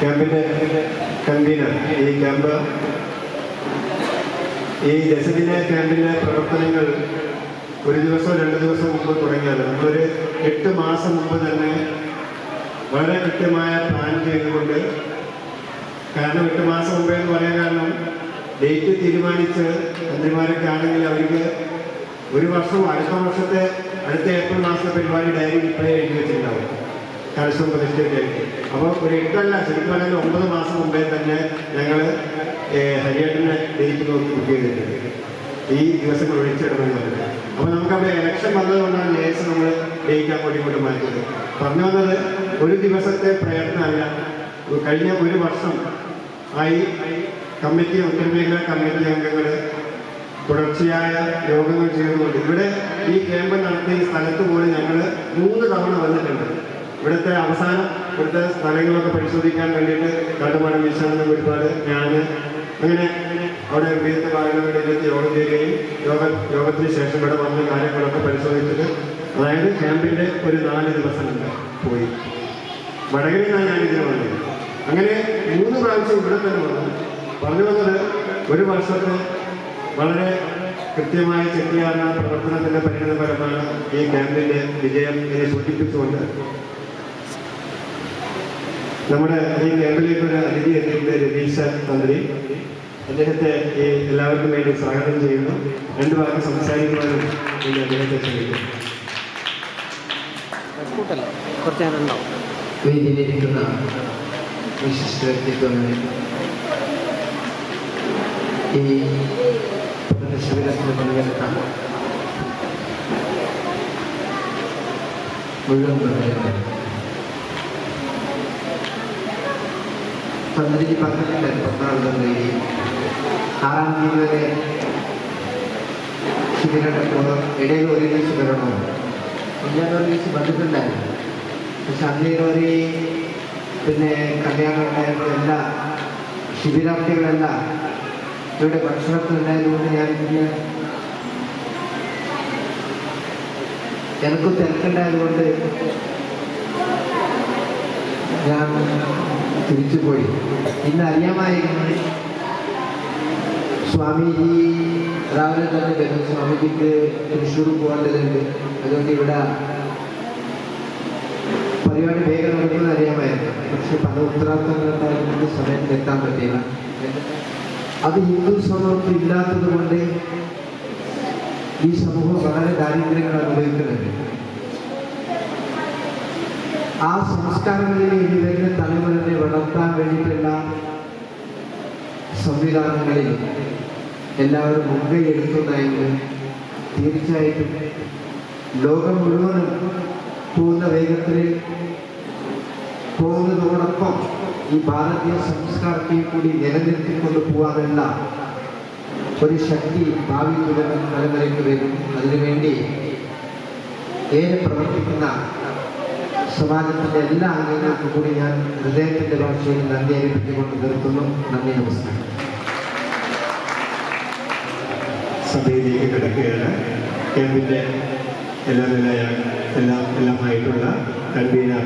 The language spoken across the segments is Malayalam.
ക്യാമ്പിന്റെ കൺവീനർ. ഈ ക്യാമ്പ് ഈ ദശദിന ക്യാമ്പിന്റെ പ്രവർത്തനങ്ങൾ ഒരു ദിവസം രണ്ട് ദിവസം മുമ്പ് തുടങ്ങിയാൽ നമ്മളൊരു എട്ട് മാസം മുമ്പ് തന്നെ വളരെ കൃത്യമായ പ്ലാൻ ചെയ്തുകൊണ്ട് കാരണം എട്ട് മാസം മുമ്പേ എന്ന് പറയാൻ കാരണം ഡേറ്റ് തീരുമാനിച്ച് മന്ത്രിമാരൊക്കെ ആണെങ്കിൽ അവർക്ക് ഒരു വർഷം അടുത്ത വർഷത്തെ അടുത്ത ഏപ്രിൽ മാസത്തെ പരിപാടി ഡയറി ഇപ്പോഴേ എഴുതി വെച്ചിട്ടുണ്ടാവും. കലശം പ്രതിഷ്ഠയൊക്കെ അപ്പോൾ ഒരു എട്ടല്ല ശരിക്കും പറഞ്ഞാൽ ഒമ്പത് മാസം മുമ്പേ തന്നെ ഞങ്ങൾ ഹരിയേട്ടനെ ഡേറ്റ് നോക്കി ബുക്ക് ചെയ്തിട്ടുണ്ട് ഈ ദിവസങ്ങൾ ഒഴിച്ചിടണമെന്ന് പറഞ്ഞത് അപ്പോൾ നമുക്കവിടെ ഇലക്ഷൻ വന്നതുകൊണ്ടാണ് ലേസ് നമ്മൾ ഡേറ്റ് അങ്ങോട്ടും ഇങ്ങോട്ടും മാറ്റിയത് പറഞ്ഞു വന്നത് ഒരു ദിവസത്തെ പ്രയത്നമല്ല. കഴിഞ്ഞ ഒരു വർഷം ആയി കമ്മിറ്റി ഉത്തരമേഖലാ കമ്മിറ്റി അംഗങ്ങൾ തുടർച്ചയായ യോഗങ്ങൾ ചെയ്തുകൊണ്ട് ഇവിടെ ഈ ക്യാമ്പ് നടത്തിയ സ്ഥലത്ത് പോലും ഞങ്ങൾ മൂന്ന് തവണ വന്നിട്ടുണ്ട്. ഇവിടുത്തെ അവസാനം ഇവിടുത്തെ സ്ഥലങ്ങളൊക്കെ പരിശോധിക്കാൻ വേണ്ടിയിട്ട് കണ്ടുപാടം വിശാലം ഒരുപാട് ഞാൻ അങ്ങനെ അവിടെ വിവിധ ഭാഗങ്ങളിലേക്ക് യോഗം ചെയ്യുകയും യോഗ യോഗത്തിന് ശേഷം ഇവിടെ വന്ന കാര്യങ്ങളൊക്കെ പരിശോധിച്ചിട്ട് അതായത് ക്യാമ്പിന്റെ ഒരു നാല് ദിവസം പോയി. വടകരയിൽ നിന്നാണ് ഞാൻ ഇതിന് വന്നത്. അങ്ങനെ മൂന്ന് പ്രാവശ്യം ഇവിടെ തന്നെ വന്നു. പറഞ്ഞു വന്നത് ഒരു വർഷത്തെ വളരെ കൃത്യമായ ചെയ്യാനുള്ള പ്രവർത്തനത്തിന്റെ പരിണിതപരമാണ് ഈ ക്യാമ്പിന്റെ വിജയം ഇതിനെ സൂചിപ്പിച്ചുകൊണ്ട് നമ്മുടെ ഈ ക്യാമ്പിലേക്ക് ഒരു അതിഥി എത്തിയിട്ടുണ്ട് രതീഷ് തന്ത്രി അദ്ദേഹത്തെ ഈ എല്ലാവർക്കും വേണ്ടി സ്വാഗതം ചെയ്യുന്നു. രണ്ടു വാക്ക് സംസാരിക്കുവാനും വേണ്ടി അദ്ദേഹത്തെ ക്ഷണിക്കുന്നു. വേദിയിലിരിക്കുന്ന വിശിഷ്ട ഈ പങ്കെടുത്ത മുഴുവൻ തന്ത്രി പറഞ്ഞിട്ടുണ്ട് പത്താം തന്ത്രി ആറാം തീയതി വരെ ശിബിരം ഇടയിൽ ഒരു ദിവസം വരണോ ഞാൻ ഒരു ദിവസം വന്നിട്ടുണ്ടായിരുന്നു പക്ഷെ അന്ന് പിന്നെ കല്യാണം ഉണ്ടായപ്പോഴെല്ലാം ശിബിരാർത്ഥികളെല്ലാം ഇവിടെ ഭക്ഷണത്തിലുണ്ടായതുകൊണ്ട് ഞാൻ പിന്നെ എനിക്കും തിരക്കുണ്ടായതുകൊണ്ട് ഞാൻ തിരിച്ചു പോയി ഇന്ന് അറിയാമായിരുന്നു സ്വാമിജി രാവിലെ തന്നെ വരും സ്വാമിജിക്ക് തൃശ്ശൂർ പോകേണ്ടതുണ്ട് അതുകൊണ്ട് ഇവിടെ പരിപാടി വേഗം നടക്കുന്നത് അറിയാമായിരുന്നു. പക്ഷെ പല ഉത്തരവാദിത്തങ്ങളുണ്ടായിരുന്ന സമയത്ത് എത്താൻ പറ്റിയില്ല. അത് ഹിന്ദു സമൂഹത്തിൽ ഇല്ലാത്തത് കൊണ്ട് ഈ സമൂഹം വളരെ ദാരിദ്ര്യങ്ങൾ അനുഭവിക്കുന്നുണ്ട് ആ സംസ്കാരങ്ങളിൽ ഇനി വരുന്ന തലമുറയെ വളർത്താൻ വേണ്ടിയിട്ടുള്ള സംവിധാനങ്ങളിൽ എല്ലാവരും മുൻകൈ എടുക്കുന്നതായെങ്കിൽ തീർച്ചയായിട്ടും ലോകം മുഴുവനും പോകുന്ന വേഗത്തിൽ പോകുന്നതോടൊപ്പം ഈ ഭാരതീയ സംസ്കാരത്തെ കൂടി നിലനിർത്തിക്കൊണ്ട് പോകാനുള്ള ഒരു ശക്തി ഭാവി തലമുറയ്ക്ക് വരും. അതിനുവേണ്ടി ഏറെ പ്രവർത്തിക്കുന്ന സമാജത്തിന്റെ എല്ലാ അംഗങ്ങൾക്കും കൂടി ഞാൻ ഹൃദയത്തിന്റെ ഭാഷയിൽ നന്ദി അറിയിപ്പിച്ചുകൊണ്ട് നിർത്തുന്നു. നന്ദി നമസ്കാരം. സഭയിലേക്ക് കിടക്കുകയാണ്. ക്യാമ്പിന്റെ എല്ലാ നിലയ എല്ലാം എല്ലാമായിട്ടുള്ള കൺവീനർ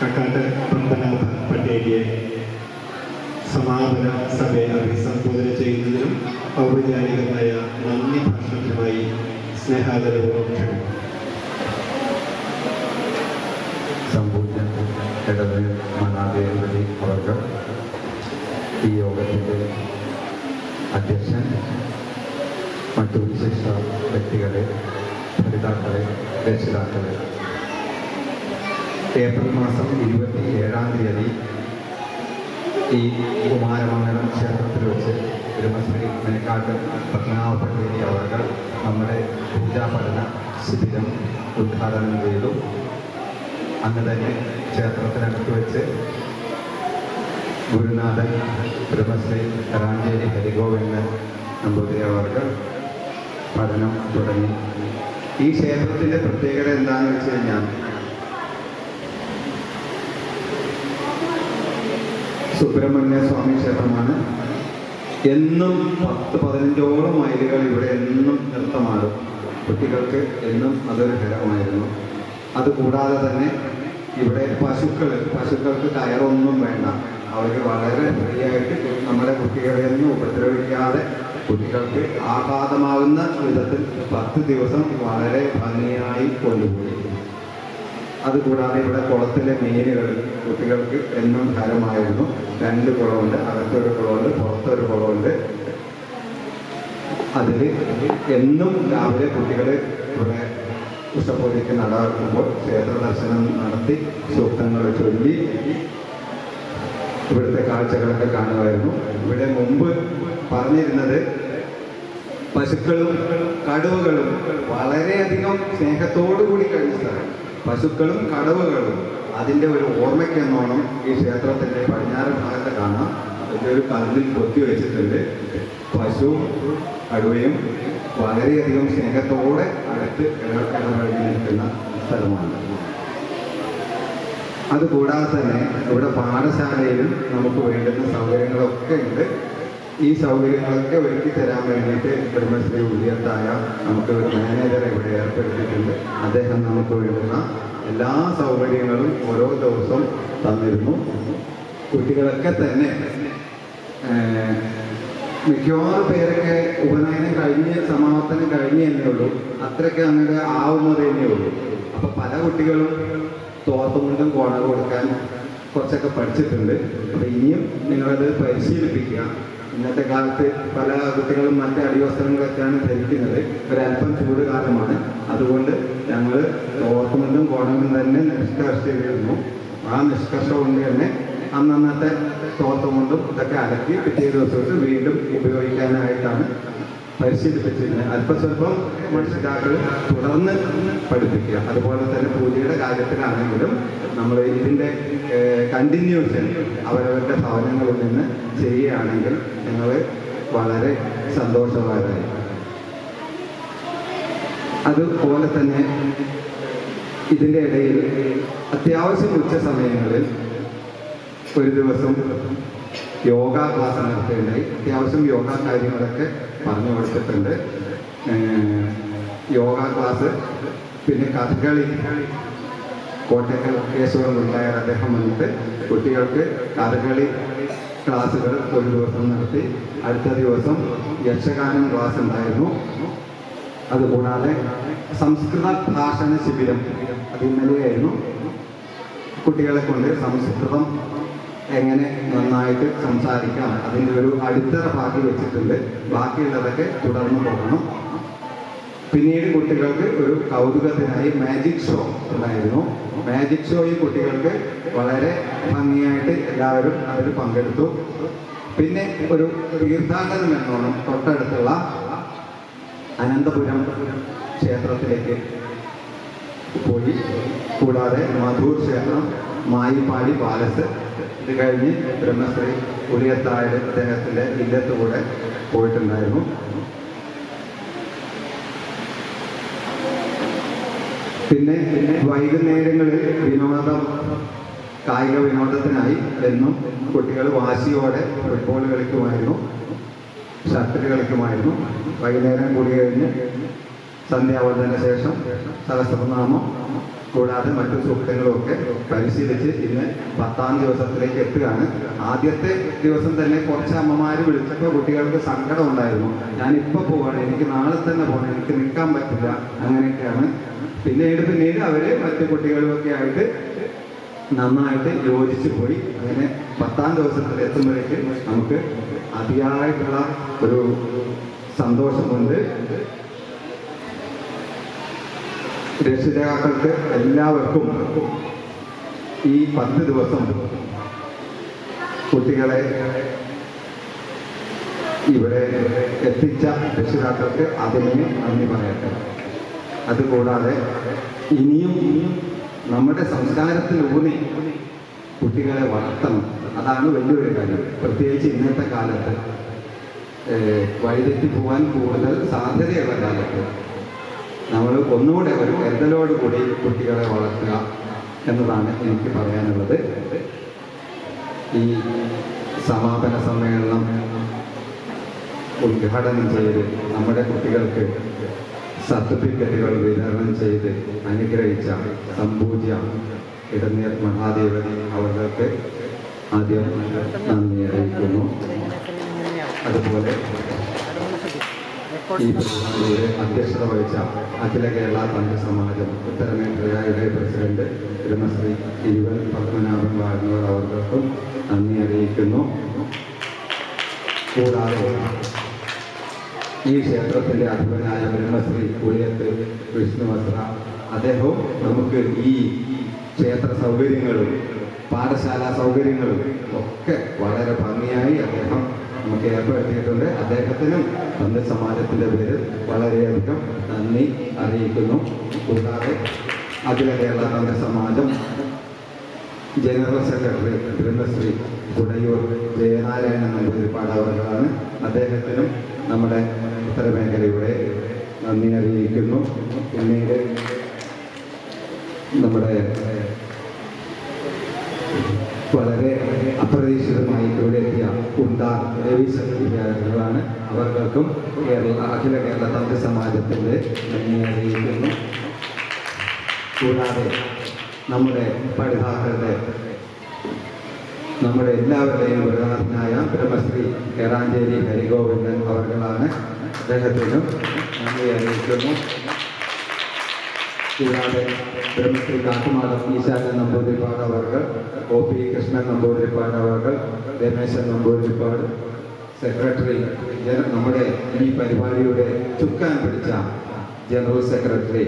കക്കാട്ട് പത്മനാഭ പട്ടേലിയെ സമാപന സഭയെ അഭിസംബോധന ചെയ്യുന്നതിനും ഔപചാരികമായ നന്ദി ഭാഷണത്തിനുമായി സ്നേഹാദരപൂർവം ക്ഷണിക്കുന്നു. ഇടത് മനാദേവതി അവർക്ക് ഈ യോഗത്തിന്റെ അധ്യക്ഷൻ മറ്റു വിശിഷ്ട വ്യക്തികളെ പഠിതാക്കളെ രക്ഷിതാക്കളെ. ഏപ്രിൽ മാസം ഇരുപത്തി ഏഴാം തീയതി ഈ കുമാരമംഗലം ക്ഷേത്രത്തിൽ വെച്ച് ബ്രഹ്മശ്രീ മേക്കാട്ട് പത്മനാഭ പട്ടേരി അവർ നമ്മുടെ പൂജാപഠന ശിബിരം ഉദ്ഘാടനം ചെയ്തു. അന്ന് തന്നെ ക്ഷേത്രത്തിനകത്ത് വെച്ച് ഗുരുനാഥൻ ബ്രഹ്മശ്രീ റാഞ്ചേരി ഹരിഗോവിന്ദൻ നമ്പൂതിരിയവർക്ക് പഠനം തുടങ്ങി. ഈ ക്ഷേത്രത്തിന്റെ പ്രത്യേകത എന്താണെന്ന് വെച്ച് കഴിഞ്ഞാൽ സുബ്രഹ്മണ്യ സ്വാമി ക്ഷേത്രമാണ്. എന്നും പത്ത് പതിനഞ്ചോളം മൈലുകൾ ഇവിടെ എന്നും നൃത്തമാടും. കുട്ടികൾക്ക് എന്നും അതൊരു ഹരമായിരുന്നു അതുകൂടാതെ തന്നെ ഇവിടെ പശുക്കൾ പശുക്കൾക്ക് കയറൊന്നും വേണ്ട. അവർക്ക് വളരെ ഫ്രീ ആയിട്ട് നമ്മുടെ കുട്ടികളെ ഒന്നും ഉപദ്രവിക്കാതെ കുട്ടികൾക്ക് ആഘാതമാകുന്ന വിധത്തിൽ പത്ത് ദിവസം വളരെ ഭംഗിയായി കൊണ്ടുപോയി അതുകൂടാതെ ഇവിടെ കുളത്തിലെ മീനുകൾ കുട്ടികൾക്ക് എന്നും ഹരമായിരുന്നു രണ്ട് കുളമുണ്ട് അകത്തൊരു കുളമുണ്ട് പുറത്തൊരു കുളമുണ്ട്. അതിൽ എന്നും രാവിലെ കുട്ടികൾ ഇവിടെ ഉഷപൂജയ്ക്ക് നടക്കുമ്പോൾ ക്ഷേത്ര ദർശനം നടത്തി സൂക്തങ്ങൾ ചൊല്ലി ഇവിടുത്തെ കാഴ്ചകളൊക്കെ കാണുമായിരുന്നു. ഇവിടെ മുമ്പ് പറഞ്ഞിരുന്നത് പശുക്കളും കടുവകളും വളരെയധികം സ്നേഹത്തോടു കൂടി കഴിഞ്ഞ സ്ഥലം. പശുക്കളും കടുവകളും. അതിന്റെ ഒരു ഓർമ്മയ്ക്കെന്നോണം ഈ ക്ഷേത്രത്തിന്റെ പടിഞ്ഞാറ് ഭാഗത്ത് കാണാം. അതിന്റെ ഒരു കല്ലിൽ പൊത്തി വെച്ചിട്ടുണ്ട്. പശു കടുവയും വളരെയധികം സ്നേഹത്തോടെ അടുത്ത് ഇടപഴകി സ്ഥലമാണ്. അതുകൂടാതെ തന്നെ ഇവിടെ പാഠശാലയിലും നമുക്ക് വേണ്ടുന്ന സൗകര്യങ്ങളൊക്കെ ഉണ്ട്. ഈ സൗകര്യങ്ങളൊക്കെ ഒരുക്കി തരാൻ വേണ്ടിയിട്ട് ബ്രഹ്മശ്രീ ഉദ്യത്തായ നമുക്ക് ഒരു മാനേജറെ ഇവിടെ ഏർപ്പെടുത്തിയിട്ടുണ്ട്. അദ്ദേഹം നമുക്ക് വേണ്ടുന്ന എല്ലാ സൗകര്യങ്ങളും ഓരോ ദിവസവും തന്നിരുന്നു. കുട്ടികളൊക്കെ തന്നെ മിക്കവാറും പേരൊക്കെ ഉപനയനം കഴിഞ്ഞ് സമാപനം കഴിഞ്ഞ് തന്നെ ഉള്ളൂ. അത്രയ്ക്ക് അങ്ങോട്ട് ആവുന്നത് തന്നെ ഉള്ളൂ. അപ്പൊ പല കുട്ടികളും തോർത്തുകൊണ്ടും കോണ കൊടുക്കാൻ കുറച്ചൊക്കെ പഠിച്ചിട്ടുണ്ട്. അപ്പൊ ഇനിയും നിങ്ങളത് പരിശീലിപ്പിക്കുക. ഇന്നത്തെ കാലത്ത് പല കുട്ടികളും മറ്റ് അടിവസ്ത്രങ്ങളൊക്കെയാണ് ധരിക്കുന്നത്. ഒരല്പം ചൂട് കാലമാണ്. അതുകൊണ്ട് ഞങ്ങൾ തോർത്തുകൊണ്ടും കോണമെന്നും തന്നെ ചെയ്തിരുന്നു. ആ നിഷ്കർഷ കൊണ്ട് തന്നെ അന്നന്നത്തെ തോർത്തും കൊണ്ടും ഇതൊക്കെ അലക്കി പിറ്റേ ദിവസം വീണ്ടും ഉപയോഗിക്കാനായിട്ടാണ് പരിശീലിപ്പിച്ചിരുന്നത് അല്പസ്വല്പം മനസ്സിലാക്കുക തുടർന്ന് പഠിപ്പിക്കുക. അതുപോലെ തന്നെ പൂജയുടെ കാര്യത്തിലാണെങ്കിലും നമ്മൾ ഇതിന്റെ കണ്ടിന്യൂഷൻ അവരവരുടെ ഭവനങ്ങളിൽ നിന്ന് ചെയ്യുകയാണെങ്കിൽ ഞങ്ങൾ വളരെ സന്തോഷവാനായി. അതുപോലെ തന്നെ ഇതിന്റെ ഇടയിൽ അത്യാവശ്യം ഉച്ച സമയങ്ങളിൽ ഒരു ദിവസം യോഗ ക്ലാസ് നടത്തേണ്ടായി അത്യാവശ്യം യോഗ കാര്യങ്ങളൊക്കെ പറഞ്ഞു കൊടുത്തിട്ടുണ്ട് യോഗ ക്ലാസ് പിന്നെ കഥകളി. കോട്ടയ്ക്കൽ കേശവൻ ഉണ്ടായ അദ്ദേഹം വന്നിട്ട് കുട്ടികൾക്ക് കഥകളി ക്ലാസ്സുകൾ ഒരു ദിവസം നടത്തി. അടുത്ത ദിവസം യക്ഷഗാനം ക്ലാസ് ഉണ്ടായിരുന്നു. അതുകൂടാതെ സംസ്കൃത ഭാഷണ ശിബിരം അത് ഇന്നലെയായിരുന്നു കുട്ടികളെ കൊണ്ട് സംസ്കൃതം എങ്ങനെ നന്നായിട്ട് സംസാരിക്കാം അതിന്റെ ഒരു അടിത്തറ ബാക്കി വെച്ചിട്ടുണ്ട്. ബാക്കിയുള്ളതൊക്കെ തുടർന്ന് പോകണം. പിന്നീട് കുട്ടികൾക്ക് ഒരു കൗതുകത്തിനായി മാജിക് ഷോ ഉണ്ടായിരുന്നു. മാജിക് ഷോയിൽ കുട്ടികൾക്ക് വളരെ ഭംഗിയായിട്ട് എല്ലാവരും അതിൽ പങ്കെടുത്തു. പിന്നെ ഒരു തീർത്ഥാടനം എന്നോണം തൊട്ടടുത്തുള്ള അനന്തപുരം ക്ഷേത്രത്തിലേക്ക് പോയി. കൂടാതെ മധൂർ ക്ഷേത്രം മായിപ്പാടി പാലസ് ഇത് കഴിഞ്ഞ് ബ്രഹ്മശ്രീ പുലിയത്തായ അദ്ദേഹത്തിന്റെ ഇല്ലത്ത് കൂടെ പോയിട്ടുണ്ടായിരുന്നു. പിന്നെ വൈകുന്നേരങ്ങളിൽ വിനോദം കായിക വിനോദത്തിനായി എന്നും കുട്ടികൾ വാശിയോടെ ഫുട്ബോൾ കളിക്കുമായിരുന്നു ഷട്ടിൽ കളിക്കുമായിരുന്നു. വൈകുന്നേരം കൂടി കഴിഞ്ഞ് സന്ധ്യാവന്തന ശേഷം സഹസ്രനാമം കൂടാതെ മറ്റു സൂക്തങ്ങളുമൊക്കെ പരിശീലിച്ച് ഇന്ന് പത്താം ദിവസത്തിലേക്ക് എത്തുകയാണ്. ആദ്യത്തെ ദിവസം തന്നെ കുറച്ച് അമ്മമാര് വിളിച്ചപ്പോൾ കുട്ടികൾക്ക് സങ്കടം ഉണ്ടായിരുന്നു. ഞാൻ ഇപ്പോൾ പോവാണ്. എനിക്ക് നാളെ തന്നെ പോകണം എനിക്ക് നിൽക്കാൻ പറ്റില്ല. അങ്ങനെയൊക്കെയാണ്. പിന്നീട് പിന്നീട് അവർ മറ്റു കുട്ടികളുമൊക്കെ ആയിട്ട് നന്നായിട്ട് യോജിച്ചു പോയി. അങ്ങനെ പത്താം ദിവസത്തിൽ എത്തുമ്പോഴേക്ക് നമുക്ക് അതിയായിട്ടുള്ള ഒരു സന്തോഷമുണ്ട്. രക്ഷിതാക്കൾക്ക് എല്ലാവർക്കും ഈ പത്ത് ദിവസം കുട്ടികളെ ഇവിടെ എത്തിച്ച രക്ഷിതാക്കൾക്ക് അതിന് നന്ദി പറയട്ടെ. അതുകൂടാതെ ഇനിയും നമ്മുടെ സംസ്കാരത്തിൽ ഊന്നി കുട്ടികളെ വളർത്തണം. അതാണ് വലിയൊരു കാര്യം. പ്രത്യേകിച്ച് ഇന്നത്തെ കാലത്ത് വഴിതെറ്റി പോകാൻ കൂടുതൽ സാധ്യതയുള്ള കാലത്ത് നമ്മൾ ഒന്നുകൂടെ ഒരു കരുതലോട് കൂടി കുട്ടികളെ വളർത്തുക എന്നതാണ് എനിക്ക് പറയാനുള്ളത്. ഈ സമാപന സമ്മേളനം ഉദ്ഘാടനം ചെയ്ത് നമ്മുടെ കുട്ടികൾക്ക് സർട്ടിഫിക്കറ്റുകൾ വിതരണം ചെയ്ത് അനുഗ്രഹിച്ച സമ്പൂജ്യ ഇടനീർ മഹാദേവൻ അവർക്ക് ആദ്യം നന്ദി അറിയിക്കുന്നു. അതുപോലെ ഈ പരിപാടിയുടെ അധ്യക്ഷത വഹിച്ച അഖില കേരള തന്ത്രി സമാജം ഉത്തരമേഖലയുടെ പ്രസിഡന്റ് ബ്രഹ്മശ്രീ ഇരുവൻ പത്മനാഭൻ വാഴുന്നവർ അവർക്കും നന്ദി അറിയിക്കുന്നു. കൂടാതെ ഈ ക്ഷേത്രത്തിന്റെ അധിപനായ ബ്രഹ്മശ്രീ ഉളിയത്ത് വിഷ്ണുവസ്ത്ര അദ്ദേഹവും നമുക്ക് ഈ ക്ഷേത്ര സൗകര്യങ്ങളും പാഠശാല സൗകര്യങ്ങളും ഒക്കെ വളരെ ഭംഗിയായി അദ്ദേഹം നമുക്ക് ഏർപ്പെടുത്തിയിട്ടുണ്ട് അദ്ദേഹത്തിനും തന്റെ സമാജത്തിന്റെ പേര് വളരെയധികം നന്ദി അറിയിക്കുന്നു. കൂടാതെ അഖില കേരള തന്റെ സമാജം ജനറൽ സെക്രട്ടറി ബ്രഹ്മശ്രീ കുടയൂർ ജയനാരായണ നമ്പൂതിരിപ്പാട് അവരുടെ അദ്ദേഹത്തിനും നമ്മുടെ ഉത്തരമേഖലയുടെ നന്ദി അറിയിക്കുന്നു. പിന്നീട് നമ്മുടെ വളരെ അപ്രതീക്ഷിതമായി ഇവിടെ എത്തിയ രവിശങ്കർ വിദ്യാർത്ഥികളാണ് അവർക്കും കേരള അഖില കേരള തന്ത്രി സമാജത്തിന്റെ നന്ദി അറിയിക്കുന്നു. കൂടാതെ നമ്മുടെ പഠിതാക്കളുടെ നമ്മുടെ എല്ലാവരുടെയും ഗുരുനാഥനായ ബ്രഹ്മശ്രീ കേറാഞ്ചേരി ഹരിഗോവിന്ദൻ അവർകളാണ് അദ്ദേഹത്തിനും നന്ദി അറിയിക്കുന്നു. കൂടാതെ ബ്രഹ്മശ്രീ കാട്ടുമാട ഈശാന്യ നമ്പൂതിരിപ്പാട് അവർക്ക് ഒ പി കൃഷ്ണൻ നമ്പൂതിരിപ്പാട് അവർക്ക് രമേശൻ നമ്പൂതിരിപ്പാട് സെക്രട്ടറി നമ്മുടെ ഈ പരിപാടിയുടെ ചുക്കാൻ പിടിച്ച ജനറൽ സെക്രട്ടറി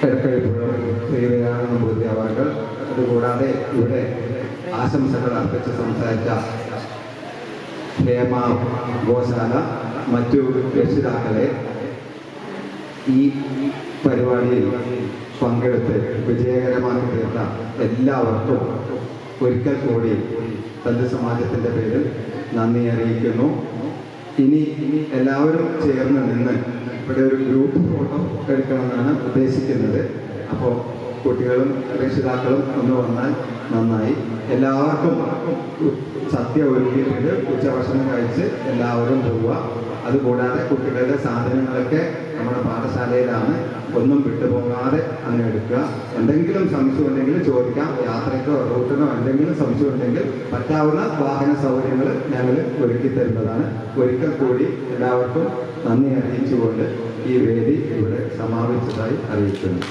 എടക്കഴിപ്പുഴ ശ്രീവിനാരായണ നമ്പൂതിരി അവർകൾ അതുകൂടാതെ ഇവിടെ ആശംസകൾ അർപ്പിച്ച് സംസാരിച്ച ഹേമ ഗോശാല മറ്റു രക്ഷിതാക്കളെ ഈ പരിപാടിയിൽ പങ്കെടുത്ത് വിജയകരമാക്കി തീർത്ത എല്ലാവർക്കും ഒരിക്കൽ കൂടി തന്റെ സമാജത്തിന്റെ പേരിൽ നന്ദി അറിയിക്കുന്നു. ഇനി എല്ലാവരും ചേർന്ന് നിന്ന് ഇവിടെ ഒരു ഗ്രൂപ്പ് ഫോട്ടോ എടുക്കണമെന്നാണ് ഉദ്ദേശിക്കുന്നത്. അപ്പോൾ കുട്ടികളും രക്ഷിതാക്കളും ഒന്ന് വന്നാൽ നന്നായി. എല്ലാവർക്കും സദ്യ ഒരുക്കിയിട്ടുണ്ട്. ഉച്ചഭക്ഷണം കഴിച്ച് എല്ലാവരും പോവുക. അതുകൂടാതെ കുട്ടികളുടെ സാധനങ്ങളൊക്കെ നമ്മുടെ പാഠശാലയിലാണ്. ഒന്നും വിട്ടുപോകാതെ അങ്ങനെ എടുക്കുക. എന്തെങ്കിലും സംശയം ഉണ്ടെങ്കിൽ ചോദിക്കാം. യാത്രയ്ക്കോ റൂട്ടിനോ എന്തെങ്കിലും സംശയം ഉണ്ടെങ്കിൽ പറ്റാവുന്ന വാഹന സൗകര്യങ്ങൾ ഞങ്ങൾ ഒരുക്കി തരുന്നതാണ്. ഒരിക്കൽ കൂടി എല്ലാവർക്കും നന്ദി അറിയിച്ചുകൊണ്ട് ഈ വേദി ഇവിടെ സമാപിച്ചതായി അറിയിക്കുന്നു.